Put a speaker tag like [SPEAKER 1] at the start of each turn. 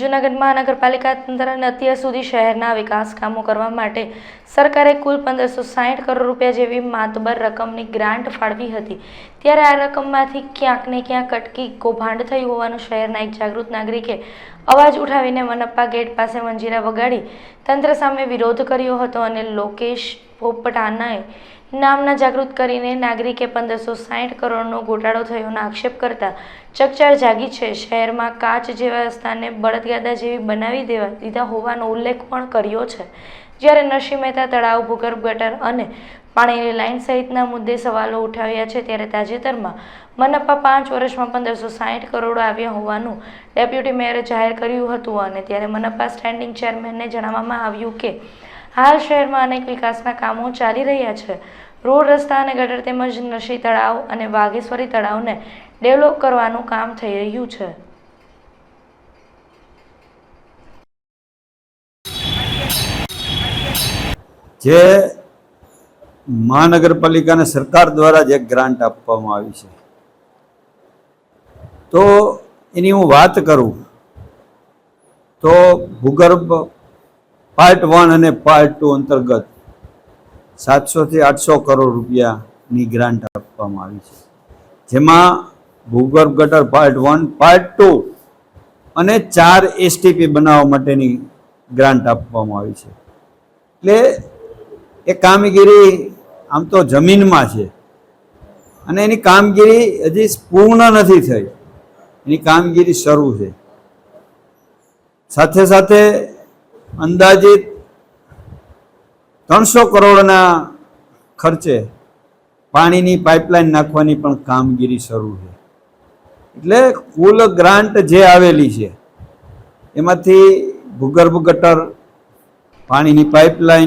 [SPEAKER 1] જૂનાગઢ મહાનગરપાલિકા તંત્રને અત્યાર સુધી શહેરના વિકાસ કામો કરવા માટે સરકારે કુલ પંદરસો સાહીઠ કરોડ રૂપિયા જેવી માતબર રકમની ગ્રાન્ટ ફાળવી હતી. ત્યારે આ રકમમાંથી ક્યાંક ને ક્યાંક અટકી કૌભાંડ થયું હોવાનું શહેરના એક જાગૃત નાગરિકે અવાજ ઉઠાવીને મનપ્પા ગેટ પાસે મંજીરા વગાડી તંત્ર સામે વિરોધ કર્યો હતો અને લોકેશ પોપટાનાએ નામના જાગૃત કરીને નાગરિકે પંદરસો સાઠ કરોડનો ગોટાળો થયોનો આક્ષેપ કરતા ચકચાર જાગી છે. શહેરમાં કાચ જેવા સ્થાને બળદગાદા જેવી બનાવી દેવા દીધા હોવાનો ઉલ્લેખ પણ કર્યો છે. જ્યારે નરસિંહ મહેતા તળાવ ભૂગર્ભ ગટર અને પાણીની લાઇન સહિતના મુદ્દે સવાલો ઉઠાવ્યા છે, ત્યારે તાજેતરમાં મનપ્પા પાંચ વર્ષમાં પંદરસો સાહીઠ કરોડ આવ્યા હોવાનું ડેપ્યુટી મેયરે જાહેર કર્યું હતું અને ત્યારે મનપ્પા સ્ટેન્ડિંગ ચેરમેનને જણાવવામાં આવ્યું કે, હાલ શહેરમાં અનેક વિકાસના કામો ચાલી રહ્યા છે. રોડ, રસ્તા અને ગટર તેમજ નરસિંહ તળાવ અને વાઘેશ્વરી તળાવને ડેવલપ કરવાનું કામ થઈ રહ્યું છે.
[SPEAKER 2] જે મહાનગરપાલિકાને સરકાર દ્વારા જે ગ્રાન્ટ આપવામાં આવી છે. તો એની હું વાત કરું, તો ભૂગર્ભ પાર્ટ વન અને પાર્ટ ટુ અંતર્ગત સાતસોથી આઠસો કરોડ રૂપિયાની ગ્રાન્ટ આપવામાં આવી છે. જેમાં ભૂગર્ભ ગટર પાર્ટ વન, પાર્ટ ટુ અને ચાર એસટીપી બનાવવા માટેની ગ્રાન્ટ આપવામાં આવી છે. એટલે એ કામગીરી આમ તો જમીનમાં છે. અને એની કામગીરી હજી પૂર્ણ નથી થઈ. એની કામગીરી શરૂ છે. સાથે સાથે અંદાજિત ત્રણસો કરોડના ખર્ચે પાણીની પાઇપલાઇન નાખવાની પણ કામગીરી શરૂ છે. એટલે કુલ ગ્રાન્ટ જે આવેલી છે, એમાંથી ભૂગર્ભ ગટર, પાણીની પાઇપલાઇન